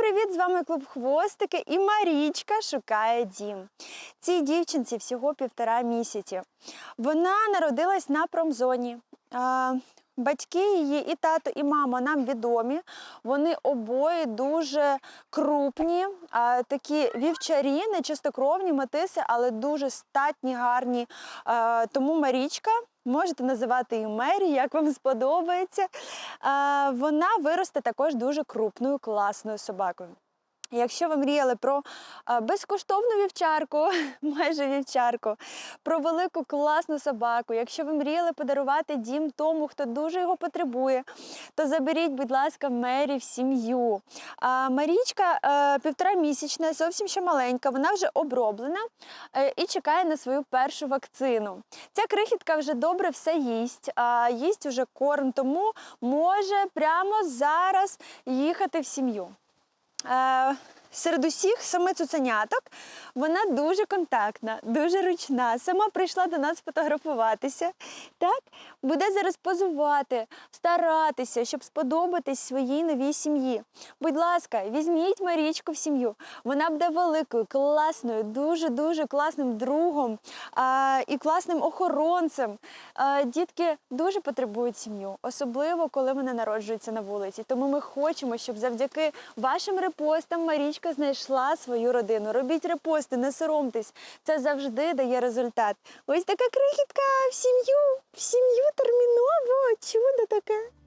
привіт! З вами клуб Хвостики і Марічка шукає дім. Цій дівчинці всього півтора місяці. Вона народилась на промзоні. Батьки її, і тато, і мама нам відомі. Вони обоє дуже крупні, такі вівчарі, не чистокровні метиси, але дуже статні, гарні. Тому Марічка, можете називати її Мері, як вам сподобається. Вона виросте також дуже крупною, класною собакою. Якщо ви мріяли про безкоштовну вівчарку, майже вівчарку, про велику класну собаку, якщо ви мріяли подарувати дім тому, хто дуже його потребує, то заберіть, будь ласка, Мері в сім'ю. Марічка е, півтора місячна, зовсім ще маленька, вона вже оброблена е, і чекає на свою першу вакцину. Ця крихітка вже добре все їсть, а, їсть уже корм, тому може прямо зараз їхати в сім'ю. Uh, Серед усіх саме цуценяток вона дуже контактна, дуже ручна. Сама прийшла до нас фотографуватися. Так? Буде зараз позувати, старатися, щоб сподобатись своїй новій сім'ї. Будь ласка, візьміть Марічку в сім'ю. Вона буде великою, класною, дуже-дуже класним другом а, і класним охоронцем. А, дітки дуже потребують сім'ю, особливо коли вони народжуються на вулиці. Тому ми хочемо, щоб завдяки вашим репостам Марічка знайшла свою родину. Робіть репости, не соромтесь. Це завжди дає результат. Ось така крихітка в сім'ю, в сім'ю терміново. Чудо таке.